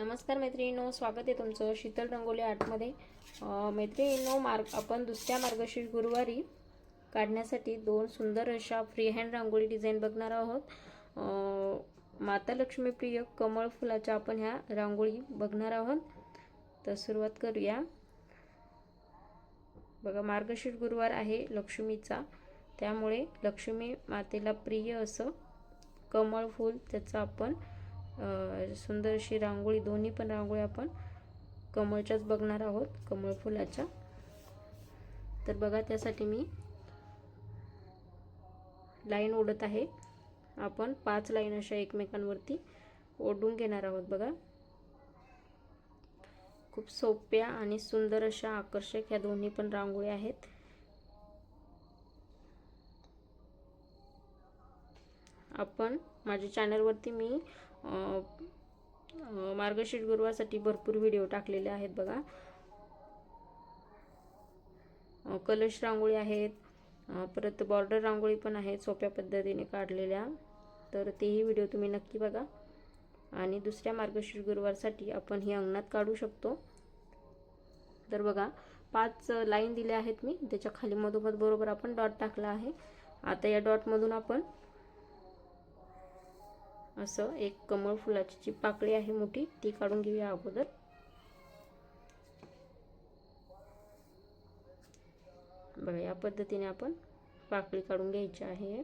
नमस्कार मैत्रिणींनो स्वागत आहे तुमचं शीतल रंगोली आर्टमध्ये अं, मैत्रिणींनो मार्ग आपण दुसऱ्या मार्गशीर्ष गुरुवारी काढण्यासाठी दोन सुंदर अशा फ्री हँड रांगोळी डिझाईन बघणार आहोत. माता लक्ष्मीप्रिय कमळ फुलाच्या आपण ह्या रांगोळी बघणार आहोत. तर सुरुवात करूया. बघा मार्गशीर्ष गुरुवार आहे लक्ष्मीचा. त्यामुळे लक्ष्मी मातेला प्रिय असं कमळ फूल त्याचं आपण सुंदर अशी रांगोळी दोन्ही पण रांगोळी आपण कमळच्याच बघणार आहोत कमळ फुलाच्या. तर बघा त्यासाठी मी लाईन ओढत आहे. आपण पाच लाईन अशा एकमेकांवरती ओढून घेणार आहोत बघा. खूप सोप्या आणि सुंदर अशा आकर्षक ह्या दोन्ही पण रांगोळ्या आहेत. आपण माझ्या चॅनलवरती मी मार्गशीर्ष गुरुवारसाठी भरपूर व्हिडिओ टाकलेले आहेत बघा. कलश रांगोळी आहेत परत बॉर्डर रांगोळी पण आहेत सोप्या पद्धतीने काढलेल्या. तर तेही व्हिडिओ तुम्ही नक्की बघा. आणि दुसऱ्या मार्गशीर्ष गुरुवारसाठी आपण ही अंगणात काढू शकतो. तर बघा पाच लाईन दिल्या आहेत मी. त्याच्याखाली मधोमध बरोबर आपण डॉट टाकला आहे. आता या डॉटमधून आपण असं एक कमळ फुलाची जी पाकळी आहे मोठी ती काढून घेऊया अगोदर. बघा या पद्धतीने आपण पाकळी काढून घ्यायची आहे.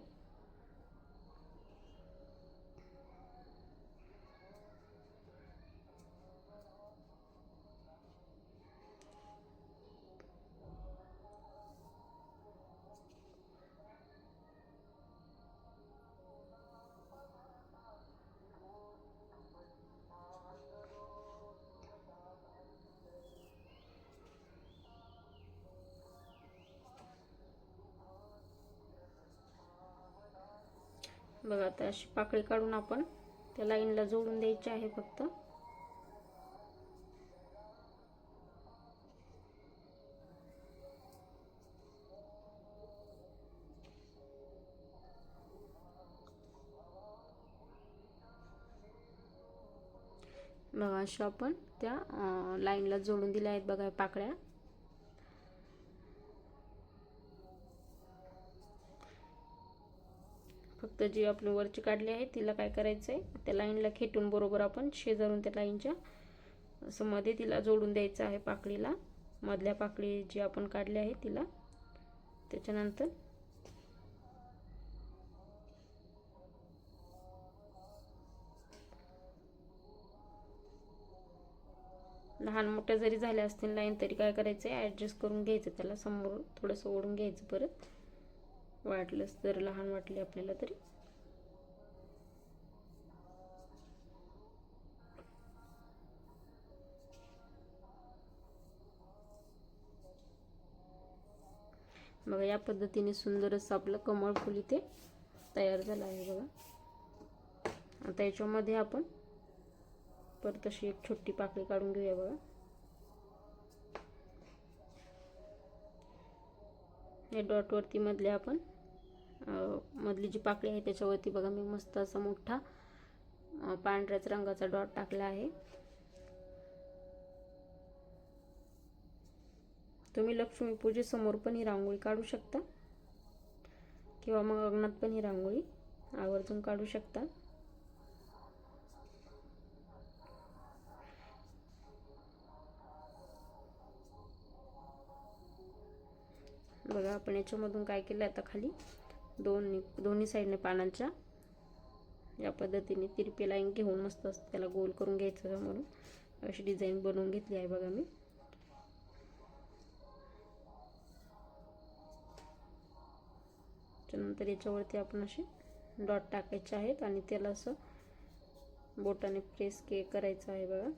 बघा आता अशी पाकळी काढून आपण त्या लाईनला जोडून द्यायची आहे फक्त. बघा अशा आपण त्या लाईनला जोडून दिल्या आहेत बघा पाकळ्या. फक्त जी आपली वरची काढली आहे तिला काय करायचं आहे त्या लाईनला खेटून बरोबर आपण शेजारून त्या लाईनच्या असं मध्ये तिला जोडून द्यायचं आहे पाकळीला. मधल्या पाकळी जी आपण काढली आहे तिला. त्याच्यानंतर लहान मोठ्या जरी झाल्या असतील लाईन तरी काय करायचं आहे ॲडजस्ट करून घ्यायचं त्याला समोर. थोडंसं ओढून घ्यायचं परत. वाटलंच तर लहान वाटले आपल्याला तरी. बघा या पद्धतीने सुंदर असं आपलं कमळ फुल इथे तयार झालं आहे बघा. आता याच्यामध्ये आपण परत अशी एक छोटी पाकळी काढून घेऊया बघा. या डॉटवरती मधले आपण मधली जी पाकळी आहे त्याच्यावरती बघा मी मस्त असा मोठा पांढऱ्याच रंगाचा डॉट टाकला आहे. तुम्ही लक्ष्मी पूजेसमोर पण ही रांगोळी काढू शकता किंवा मग अंगणात पण ही रांगोळी आवर्जून काढू शकता. बघा आपण याच्यामधून काय केलं आता खाली? दोन्ही दोन्ही साईडने पानांच्या या पद्धतीने तिरपी लाईन घेऊन मस्त असतं त्याला गोल करून घ्यायचं म्हणून. अशी डिझाईन बनवून घेतली आहे बघा मी. त्याच्यानंतर याच्यावरती आपण असे डॉट टाकायचे आहेत आणि त्याला असं बोटाने प्रेस के करायचं आहे बघा.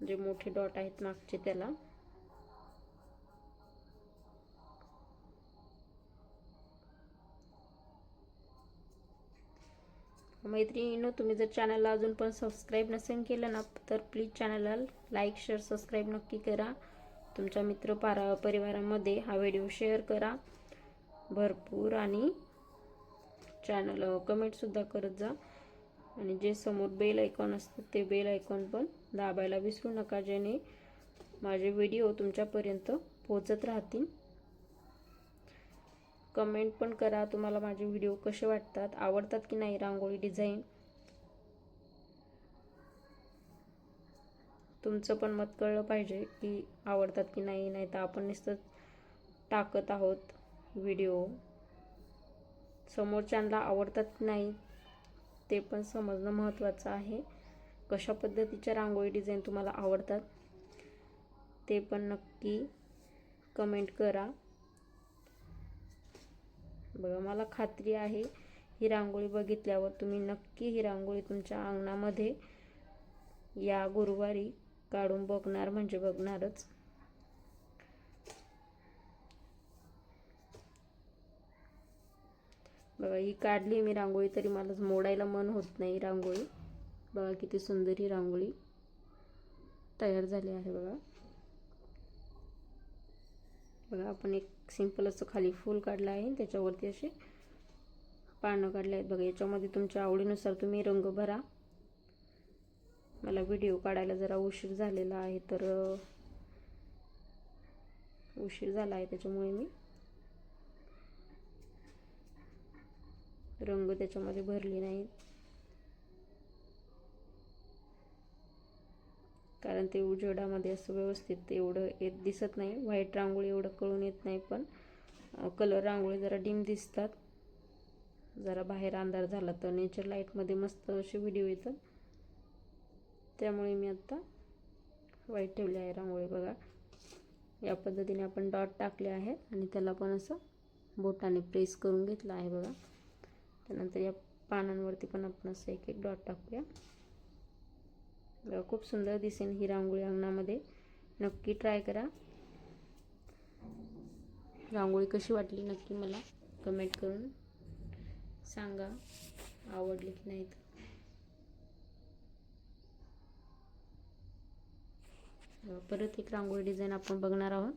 जे मोठे डॉट आहेत मागचे त्याला. मैत्रिणींनो तुम्ही जर चॅनलला अजून पण सबस्क्राईब नसेल केलं ना तर प्लीज चॅनलला लाईक शेअर सबस्क्राईब नक्की करा. तुमच्या मित्र पारा परिवारामध्ये हा व्हिडिओ शेअर करा. भरपूर आणि चॅनल कमेंटसुद्धा करत जा. आणि जे समोर बेल आयकॉन असतं ते बेल आयकॉन पण दाबायला विसरू नका ज्याने माझे व्हिडिओ तुमच्यापर्यंत पोचत राहतील. कमेंट पण करा तुम्हाला माझे व्हिडिओ कसे वाटतात आवडतात की नाही रांगोळी डिझाईन. तुमचं पण मत कळलं पाहिजे की आवडतात की नाही नाही तर आपण नुसतं टाकत आहोत व्हिडिओ. समोरच्यांना आवडतात की नाही ते पण समजणं महत्त्वाचं आहे. कशा पद्धतीच्या रांगोळी डिझाईन तुम्हाला आवडतात ते पण नक्की कमेंट करा. बघा मला खात्री आहे ही रांगोळी बघितल्यावर तुम्ही नक्की ही रांगोळी तुमच्या अंगणामध्ये या गुरुवारी काढून बघणार म्हणजे बघणारच. बघा ही काढली मी रांगोळी तरी मला मोडायला मन होत नाही रांगोळी. बघा किती सुंदर ही रांगोळी तयार झाली आहे बघा. बघा आपण एक सिंपल असं खाली फूल काढलं आहे. त्याच्यावरती असे पानं काढले आहेत. बघा याच्यामध्ये तुमच्या आवडीनुसार तुम्ही रंग भरा. मला व्हिडिओ काढायला जरा उशीर झालेला आहे तर उशीर झाला आहे त्याच्यामुळे मी रंग त्याच्यामध्ये भरले नाहीत. कारण ते उजेडामध्ये असं व्यवस्थित एवढं येत दिसत नाही. व्हाईट रांगोळी एवढं कळून येत नाही पण कलर रांगोळी जरा डिम दिसतात. जरा बाहेर अंधार झाला तर नेचर लाईटमध्ये मस्त असे व्हिडिओ येतात. त्यामुळे मी आत्ता व्हाईट ठेवली आहे रांगोळी बघा. या पद्धतीने आपण डॉट टाकले आहेत आणि त्याला पण असं बोटाने प्रेस करून घेतलं आहे बघा. त्यानंतर या पानांवरती पण आपण असं एक एक डॉट टाकूया. खूप सुंदर दिसेल ही रांगोळी अंगणामध्ये. नक्की ट्राय करा. रांगोळी कशी वाटली नक्की मला कमेंट करून सांगा. आवडली की नाही परत एक रांगोळी डिझाईन आपण बघणार आहोत.